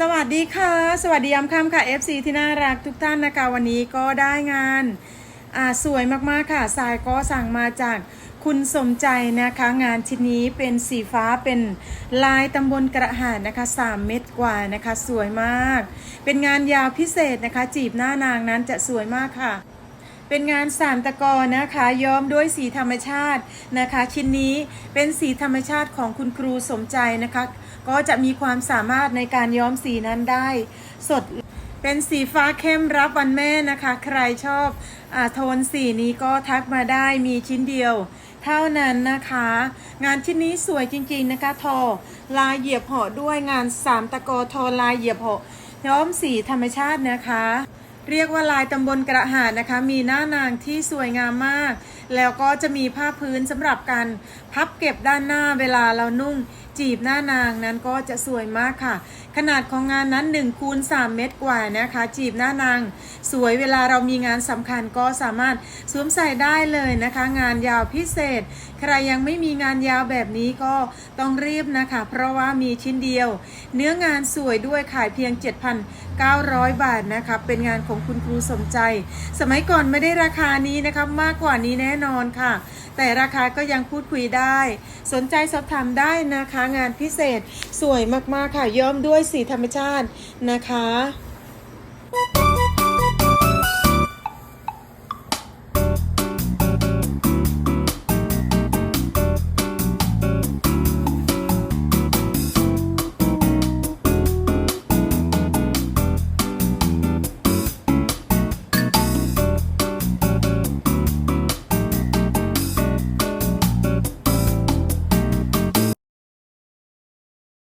สวัสดีค่ะ สวัสดียามค่ำค่ะ FC ที่น่ารักทุกท่านนะคะวันนี้ก็ได้งานอ่าสวยมากๆค่ะสายก็สั่งมาจากคุณสมใจนะคะ งานชิ้นนี้เป็นสีฟ้าเป็นลายตำบลกระหาดนะคะ 3 เม็ดกว่านะคะ สวยมาก เป็นงานยาวพิเศษนะคะ จีบหน้านางนั้นจะสวยมากค่ะ เป็นงานสามตะกอนะคะย้อมด้วยสีธรรมชาตินะคะ ชิ้นนี้เป็นสีธรรมชาติของคุณครูสมใจนะคะ ก็จะมีความสามารถในการย้อมสีนั้นได้ สดเป็นสีฟ้าเข้มรับวันแม่นะคะ ใครชอบอโทนสีนี้ก็ทักมาได้มีชิ้นเดียว เท่านั้นนะคะ งานชิ้นนี้สวยจริงๆนะคะ ทอลายเหยียบหาะด้วยงานสามตะกอทอลายเหยียบหาะย้อมสีธรรมชาตินะคะ เรียกว่าลายตำบลกระหาดนะคะ มีหน้านางที่สวยงามมาก แล้วก็จะมีผ้าพื้นสำหรับการพับเก็บด้านหน้าเวลาเรานุ่ง จีบหน้านางนั้นก็จะสวยมากค่ะ ขนาดของงานนั้น1คูณ3เมตรกว่านะคะ จีบหน้านาง สวยเวลาเรามีงานสำคัญก็สามารถสวมใส่ได้เลยนะคะ งานยาวพิเศษ ใครยังไม่มีงานยาวแบบนี้ก็ต้องรีบนะคะ เพราะว่ามีชิ้นเดียว เนื้องานสวยด้วยขายเพียง 7,900 บาทนะคะเป็นงานของคุณครูสมใจ สมัยก่อนไม่ได้ราคานี้นะคะมากกว่านี้แน่นอนค่ะ แต่ราคาก็ยังพูดคุยได้ สนใจสอบถามได้นะคะ งานพิเศษสวยมากๆค่ะย้อมด้วยสีธรรมชาตินะคะ